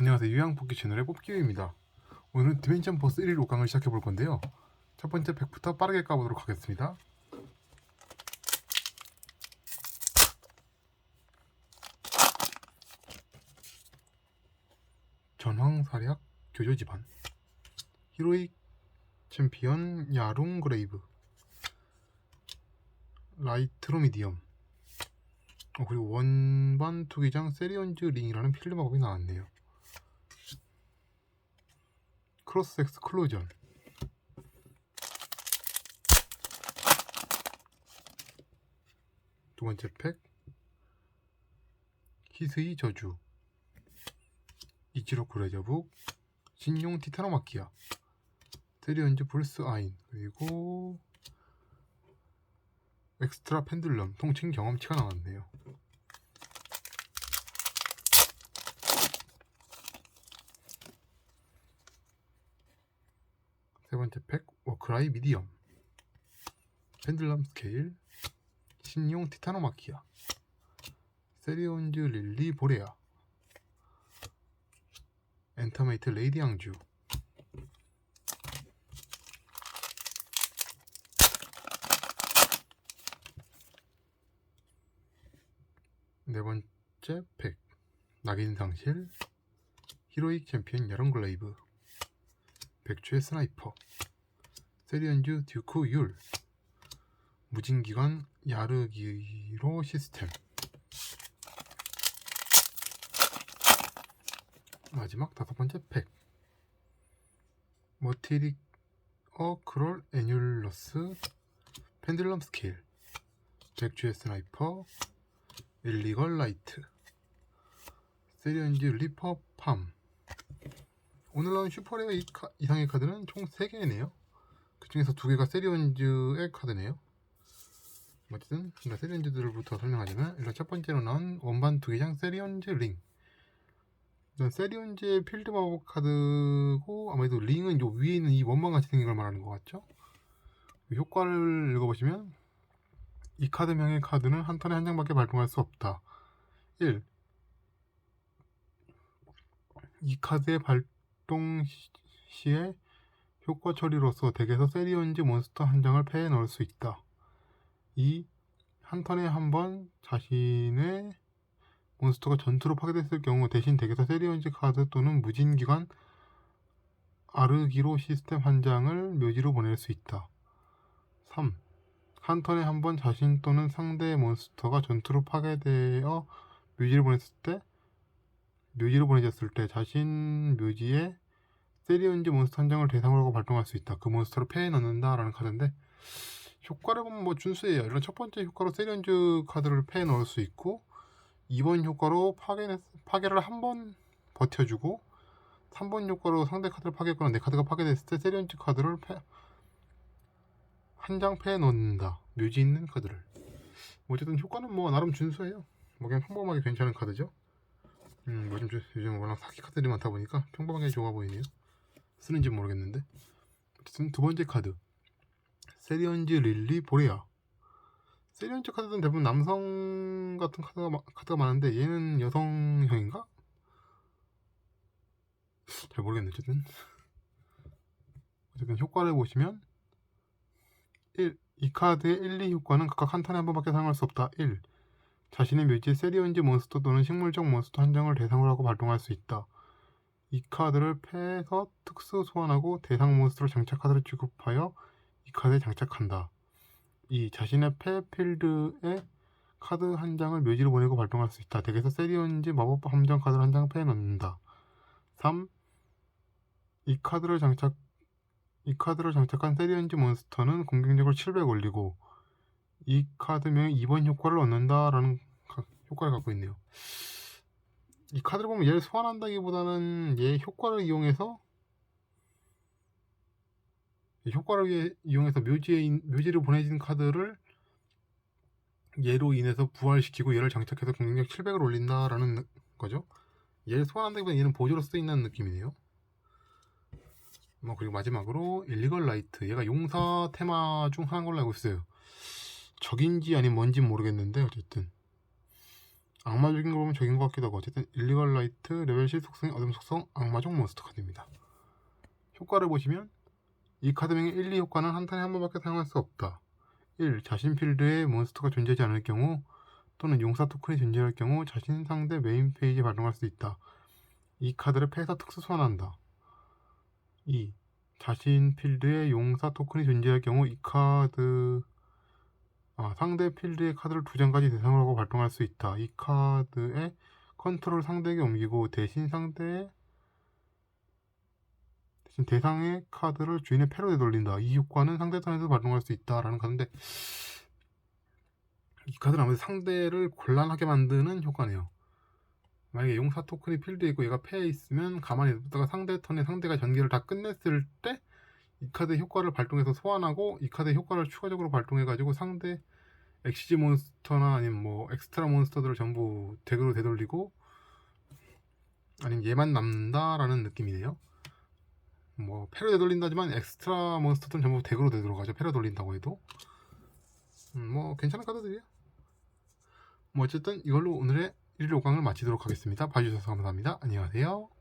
안녕하세요. 유양뽑기 채널의 뽑기입니다. 오늘은 디멘션 보스 1일 5강을 시작해 볼 건데요. 첫 번째 팩부터 빠르게 까보도록 하겠습니다. 전황사략 교조집안. 히로익 챔피언 야룽 그레이브. 라이트로 미디엄. 어, 그리고 원반 투기장 세리온즈 링이라는 필드 마법이 나왔네요. 크로스 엑스 클로전. 두 번째 팩. 히스이 저주. 이치로 구레저북 신용 티타노마키아. 세리온즈 불스 아인. 그리고 엑스트라 펜들럼. 통칭 경험치가 나왔네요. 세 번째 팩 워크라이 미디엄 펜들럼 스케일 신용 티타노마키아 세리온즈 릴리 보레아 엔터메이트 레이디 양주. 네 번째 팩 낙인 상실 히로익 챔피언 여름 글레이브 백주의 스나이퍼. 세리언즈 듀크 율. 무진기관 야르기로 시스템. 마지막 다섯 번째 팩. 머티릭 어 크롤 애뉴러스 펜들럼 스케일. 백주의 스나이퍼 일리걸 라이트. 세리언즈 리퍼 팜 오늘 나온 슈퍼레어 이상의 카드는 총 3개네요 그 중에서 2개가 세리언즈의 카드네요 어쨌든 일단 세리언즈들부터 설명하자면 일단 첫 번째로 나온 원반 두개장 세리언즈 링 일단 세리언즈의 필드 마법 카드고 아무래도 링은 요 위에 있는 이 원반 같이 생긴 걸 말하는 것 같죠 효과를 읽어보시면 이 카드명의 카드는 한 턴에 한 장밖에 발동할 수 없다. 1. 이 카드의 발 동 시- 시에 효과 처리로서 덱에서 세리온즈 몬스터 한 장을 패에 넣을 수 있다. 2. 한 턴에 한 번 자신의 몬스터가 전투로 파괴됐을 경우 대신 덱에서 세리온즈 카드 또는 무진기관 아르기로 시스템 한 장을 묘지로 보낼 수 있다. 3. 한 턴에 한 번 자신 또는 상대의 몬스터가 전투로 파괴되어 묘지를 보냈을 때 묘지로 보내졌을 때 자신 묘지에 세리온즈 몬스터 한 장을 대상으로 하고 발동할 수 있다. 그 몬스터를 패에 넣는다라는 카드인데 효과를 보면 뭐 준수해요. 일단 첫 번째 효과로 세리온즈 카드를 패에 넣을 수 있고 2번 효과로 파괴 파괴를 한 번 버텨주고 3번 효과로 상대 카드를 파괴했거나 내 카드가 파괴됐을 때 세리온즈 카드를 패, 한장 패에 넣는다. 묘지 있는 카드를. 뭐 어쨌든 효과는 뭐 나름 준수해요. 뭐 그냥 평범하게 괜찮은 카드죠. 음, 뭐 요즘 요즘 워낙 사기 카드들이 많다 보니까 평범하게 좋아 보이네요. 쓰는지 모르겠는데. 어쨌든 두 번째 카드. 세리언즈 릴리 보레아. 세리언즈 카드는 대부분 남성 같은 카드가 마- 카드가 많은데 얘는 여성형인가? 잘 모르겠네 어쨌든. 어쨌든 효과를 보시면 1. 이 카드의 1, 2 효과는 각각 한 턴에 한 번밖에 사용할 수 없다. 1. 자신의 묘지에 세리온즈 몬스터 또는 식물적 몬스터 한 장을 대상으로 하고 발동할 수 있다. 이 카드를 패에서 특수 소환하고 대상 몬스터로 장착 카드를 취급하여 이 카드에 장착한다. 2. 자신의 패 필드에 카드 한 장을 묘지로 보내고 발동할 수 있다. 덱에서 세리온즈 마법 함정 카드를 한 장 패에 넣는다. 3. 이 카드를 장착 이 카드를 장착한 세리언즈 몬스터는 공격력을 700 올리고 이 카드명의 2번 효과를 얻는다라는 가- 효과를 갖고 있네요. 이 카드를 보면 얘를 소환한다기보다는 얘 효과를 이용해서 이 효과를 이- 이용해서 묘지에 인- 묘지를 보내진 카드를 얘로 인해서 부활시키고 얘를 장착해서 공격력 700을 올린다라는 느- 거죠. 얘를 소환한다기보다 얘는 보조로 쓰인다는 느낌이네요. 뭐 그리고 마지막으로 일리걸 라이트 얘가 용사 테마 중 하나인 걸로 알고 있어요 적인지 아니면 뭔지 모르겠는데 어쨌든 악마적인 거 보면 적인 것 같기도 하고 어쨌든 일리걸 라이트 레벨 C 속성의 어둠 속성 악마적 몬스터 카드입니다. 효과를 보시면 이 카드 명의 1, 2 효과는 한 턴에 한 번밖에 사용할 수 없다. 1. 자신 필드에 몬스터가 존재하지 않을 경우 또는 용사 토큰이 존재할 경우 자신 상대 메인 페이지에 발동할 수 있다. 이 카드를 패에서 특수 소환한다. 2. 자신 필드에 용사 토큰이 존재할 경우 이 카드 아, 상대 필드의 카드를 두 장까지 대상으로 하고 발동할 수 있다. 이 카드의 컨트롤 상대에게 옮기고 대신 상대의 대신 대상의 카드를 주인의 패로 되돌린다. 이 효과는 상대 턴에서 발동할 수 있다라는 카드인데 이 카드는 아무래도 상대를 곤란하게 만드는 효과네요. 만약에 용사 토큰이 필드에 있고 얘가 패에 있으면 가만히 있다가 상대 턴에 상대가 전개를 다 끝냈을 때 이 카드의 효과를 발동해서 소환하고 이 카드의 효과를 추가적으로 발동해 가지고 상대 엑시지 몬스터나 아니면 뭐 엑스트라 몬스터들을 전부 덱으로 되돌리고 아니면 얘만 남는다라는 느낌이네요. 뭐 패로 되돌린다지만 엑스트라 몬스터들은 전부 덱으로 되돌아가죠. 패로 돌린다고 해도 음, 뭐 괜찮은 카드들이에요. 뭐 어쨌든 이걸로 오늘의 1일 5강을 마치도록 하겠습니다. 봐주셔서 감사합니다. 안녕하세요.